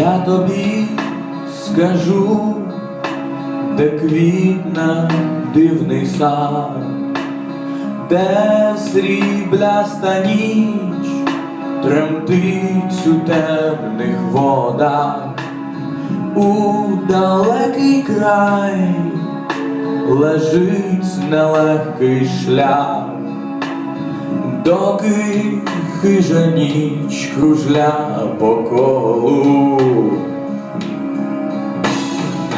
Я тобі скажу, де квітне дивний сад, де срібляста ніч тремтить у темних водах, у далекий край лежить нелегкий шлях, доки хижа ніч кружля по колу.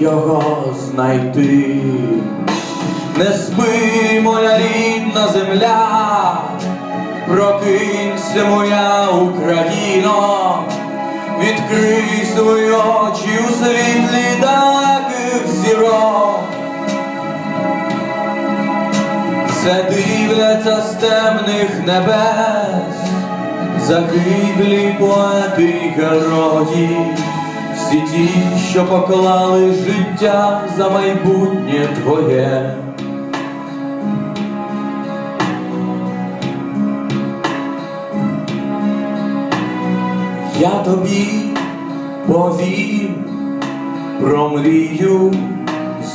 його знайти. Не спи, моя рідна земля, прокинься, моя Україно, відкрий свої очі у світлі далеких зірок. Все дивляться з темних небес, загиблі поети герої, всі ті, що поклали життя за майбутнє твоє. Я тобі повім про мрію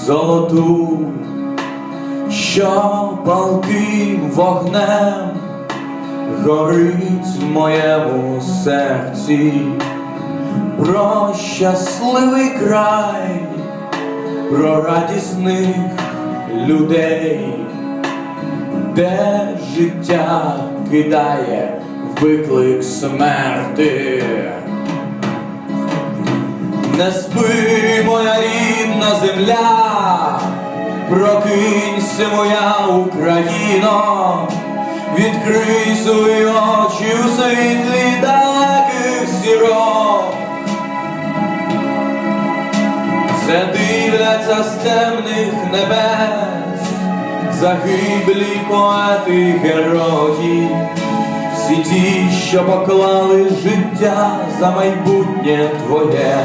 золоту, що палким вогнем горить в моєму серці, про щасливий край, про радісних людей, де життя кидає виклик смерти. Не спи, моя рідна земля, прокинься, моя Україно, відкрий свої очі у світлі далеких зірок. Все дивляться з темних небес, загиблі поети герої, всі ті, що поклали життя за майбутнє твоє.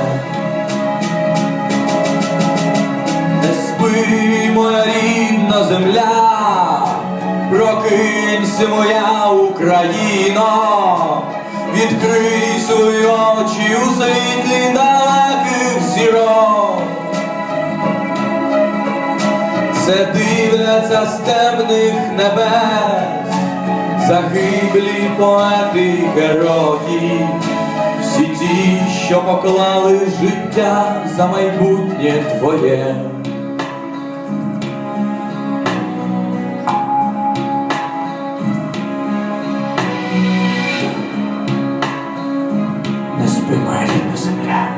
Не спи, моя рідна земля, прокинься, моя Україно, відкрий свої очі у світлі Все дивляться з темних небес, загиблі поети, герої, всі ті, що поклали життя за майбутнє твоє. Не спи, моя рідна земля.